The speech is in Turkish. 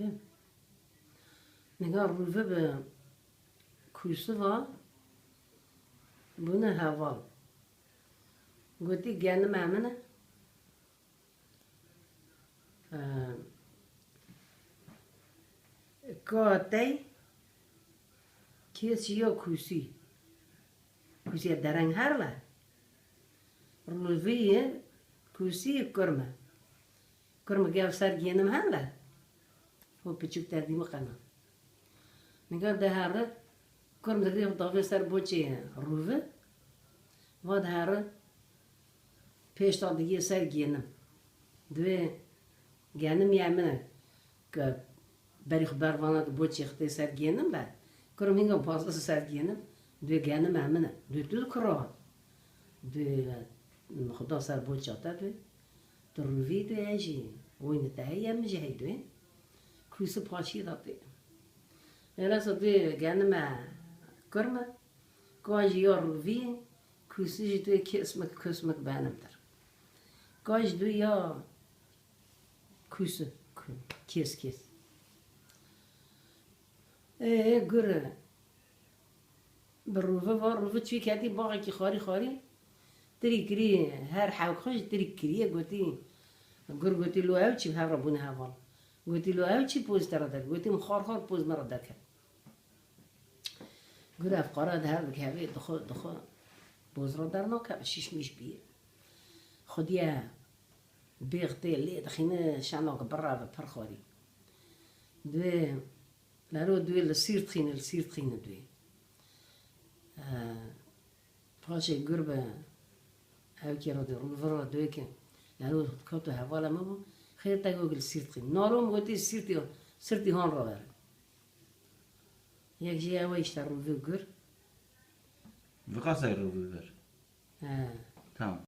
Tabii. Nega rüve be kuyusu var. Bu ne haval. Goти gendim emine. Kotey kesiyor kuyusu. Kuyusuya deren herle. Rüveyi kuyusu kurma. Kurma gevser genim herle. O küçük dediğimi kana. Nega deharı kurma dediğim davet ser boçe rüve. Vad herre peştadagi ser genim. Dve genim yemine که بری خبر وانا دو بچه خطه سر گینم با کرم هنگا پاسدس سر گینم دو گینم همینه دو دو کرا دو خدا سر بچه تا دو دو روی دو ایجی وین تایی kuyusu paşıyı da de. Öyle sadı kendime görme. Kaj yarulvi, kuyusu jidu kesmek kesmek benimdir. Kaj du ya kuyusu kes kes. Ee gürü. Bir ruva var, ruva çüy kendi bağı ki xari xari. Diri gri, her havkış diri griye götü. Gür götü lo ev çi her rabun haval. گویدی لو چی پوز تر داد گویدی خار خار پوز مرا داد اف قرار داره در بکه هوی دخو دخو پوز را در ناکه شیش میش بیه. خودیه بيغتي اللي دخينا شانوك برا ده خوري دوي لارو دوي لسير تخين لسير تخين دوي گربه باشي قربة را دوی رو دوی که لرو كي لارو كوتو مبو خير تاقوك لسير تخين نارو مغتي سيرتي سيرتي هون روغر ياك جي هوا يشتر روفي قر Ve kaç ayrı rüver? آه. Tamam.